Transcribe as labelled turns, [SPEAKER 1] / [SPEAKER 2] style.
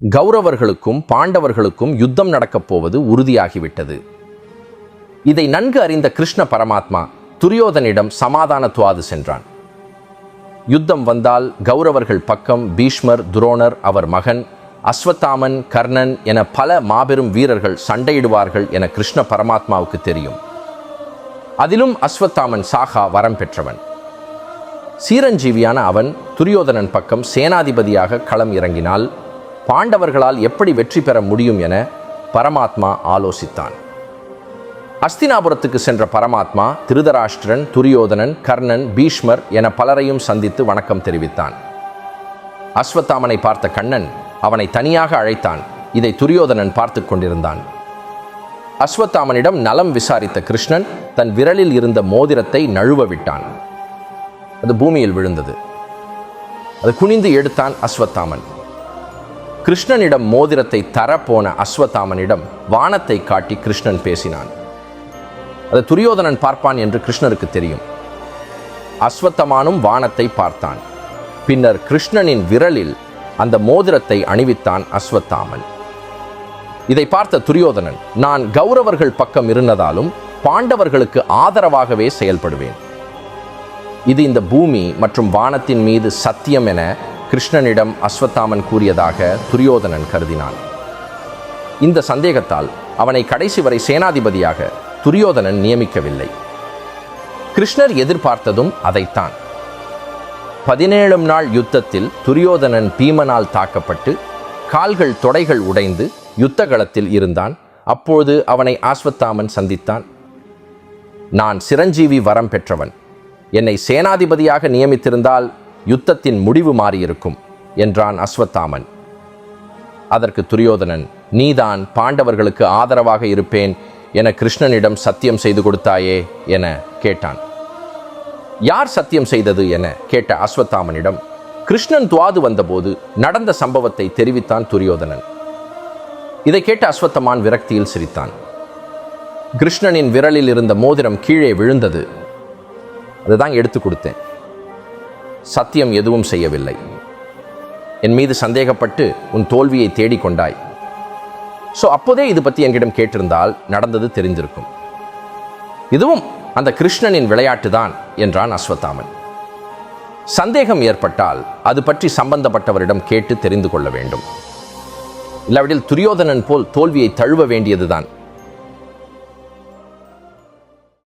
[SPEAKER 1] கௌரவர்களுக்கும் பாண்டவர்களுக்கும் யுத்தம் நடக்கப் போவது உறுதியாகிவிட்டது. இதை நன்கு அறிந்த கிருஷ்ண பரமாத்மா துரியோதனிடம் சமாதான துவாது சென்றான். யுத்தம் வந்தால் கௌரவர்கள் பக்கம் பீஷ்மர் துரோணர் அவர் மகன் அஸ்வத்தாமன் கர்ணன் என பல மாபெரும் வீரர்கள் சண்டையிடுவார்கள் என கிருஷ்ண பரமாத்மாவுக்கு தெரியும். அதிலும் அஸ்வத்தாமன் சாகா வரம் பெற்றவன். சீரஞ்சீவியான அவன் துரியோதனன் பக்கம் சேனாதிபதியாக களம் இறங்கினால் பாண்டவர்களால் எப்படி வெற்றி பெற முடியும் என பரமாத்மா ஆலோசித்தான். அஸ்தினாபுரத்துக்கு சென்ற பரமாத்மா திருதராஷ்டிரன் துரியோதனன் கர்ணன் பீஷ்மர் என பலரையும் சந்தித்து வணக்கம் தெரிவித்தான். அஸ்வத்தாமனை பார்த்த கண்ணன் அவனை தனியாக அழைத்தான். இதை துரியோதனன் பார்த்து கொண்டிருந்தான். அஸ்வத்தாமனிடம் நலம் விசாரித்த கிருஷ்ணன் தன் விரலில் இருந்த மோதிரத்தை நழுவ விட்டான். அது பூமியில் விழுந்தது. அது குனிந்து எடுத்தான் அஸ்வத்தாமன். கிருஷ்ணனிடம் மோதிரத்தை தரப்போன அஸ்வத்தாமனிடம் வானத்தை காட்டி கிருஷ்ணன் பேசினான். அது துரியோதனன் பார்ப்பான் என்று கிருஷ்ணருக்கு தெரியும். அஸ்வத்தமானும் வானத்தை பார்த்தான். பின்னர் கிருஷ்ணனின் விரலில் அந்த மோதிரத்தை அணிவித்தான் அஸ்வத்தாமன். இதை பார்த்த துரியோதனன் நான் கௌரவர்கள் பக்கம் இருந்ததாலும் பாண்டவர்களுக்கு ஆதரவாகவே செயல்படுவேன். இது இந்த பூமி மற்றும் வானத்தின் மீது சத்தியம் என கிருஷ்ணனிடம் அஸ்வத்தாமன் கூறியதாக துரியோதனன் கருதினான். இந்த சந்தேகத்தால் அவனை கடைசி வரை சேனாதிபதியாக துரியோதனன் நியமிக்கவில்லை. கிருஷ்ணர் எதிர்பார்த்ததும் அதைத்தான். பதினேழும் நாள் யுத்தத்தில் துரியோதனன் பீமனால் தாக்கப்பட்டு கால்கள் தொடைகள் உடைந்து யுத்த களத்தில் இருந்தான். அப்போது அவனை ஆஸ்வத்தாமன் சந்தித்தான். நான் சிரஞ்சீவி வரம் பெற்றவன். என்னை சேனாதிபதியாக நியமித்திருந்தால் யுத்தத்தின் முடிவு மாறியிருக்கும் என்றான் அஸ்வத்தாமன். அதற்கு துரியோதனன் நீதான் பாண்டவர்களுக்கு ஆதரவாக இருப்பேன் என கிருஷ்ணனிடம் சத்தியம் செய்து கொடுத்தாயே என கேட்டான். யார் சத்தியம் செய்தது என கேட்ட அஸ்வத்தாமனிடம் கிருஷ்ணன் துவாது வந்தபோது நடந்த சம்பவத்தை தெரிவித்தான் துரியோதனன். இதை கேட்ட அஸ்வத்தமான் விரக்தியில் சிரித்தான். கிருஷ்ணனின் விரலில் இருந்த மோதிரம் கீழே விழுந்தது. அதுதான் எடுத்து கொடுத்தேன். சத்தியம் எதுவும் செய்யவில்லை. என் மீது சந்தேகப்பட்டு உன் தோல்வியை தேடிக்கொண்டாய் ஸோ அப்போதே இது பற்றி என்கிடம் கேட்டிருந்தால் நடந்தது தெரிந்திருக்கும். இதுவும் அந்த கிருஷ்ணனின் விளையாட்டு தான் என்றான் அஸ்வத்தாமன். சந்தேகம் ஏற்பட்டால் அது பற்றி சம்பந்தப்பட்டவரிடம் கேட்டு தெரிந்து கொள்ள வேண்டும். இல்லாவிடில் துரியோதனன் போல் தோல்வியை தழுவ வேண்டியதுதான்.